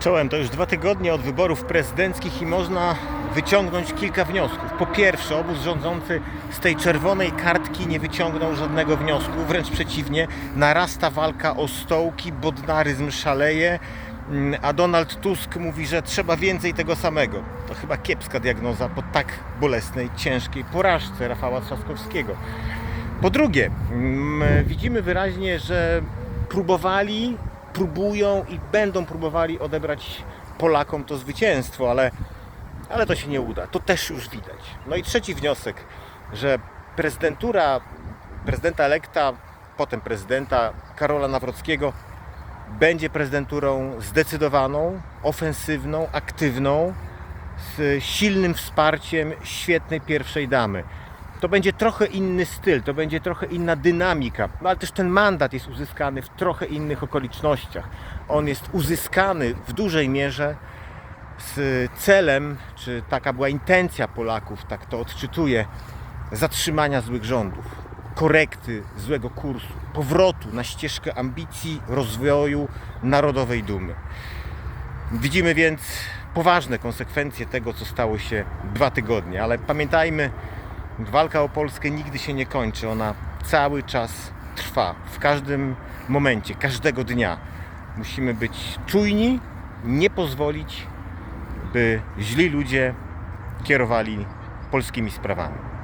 Czołem to już dwa tygodnie od wyborów prezydenckich i można wyciągnąć kilka wniosków. Po pierwsze, obóz rządzący z tej czerwonej kartki nie wyciągnął żadnego wniosku, wręcz przeciwnie, narasta walka o stołki, bodnaryzm szaleje, mm, a Donald Tusk mówi, że trzeba więcej tego samego. To chyba kiepska diagnoza po tak bolesnej, ciężkiej porażce Rafała Trzaskowskiego. Po drugie, mm, widzimy wyraźnie, że próbowali, próbują i będą próbowali odebrać Polakom to zwycięstwo, ale, ale to się nie uda. To też już widać. No i trzeci wniosek, że prezydentura prezydenta elekta, potem prezydenta Karola Nawrockiego będzie prezydenturą zdecydowaną, ofensywną, aktywną, z silnym wsparciem świetnej pierwszej damy. To będzie trochę inny styl, to będzie trochę inna dynamika, no ale też ten mandat jest uzyskany w trochę innych okolicznościach. On jest uzyskany w dużej mierze z celem, czy taka była intencja Polaków, tak to odczytuję, zatrzymania złych rządów, korekty złego kursu, powrotu na ścieżkę ambicji, rozwoju, narodowej dumy. Widzimy więc poważne konsekwencje tego, co stało się dwa tygodnie, ale pamiętajmy, walka o Polskę nigdy się nie kończy. Ona cały czas trwa. W każdym momencie, każdego dnia musimy być czujni, nie pozwolić, by źli ludzie kierowali polskimi sprawami.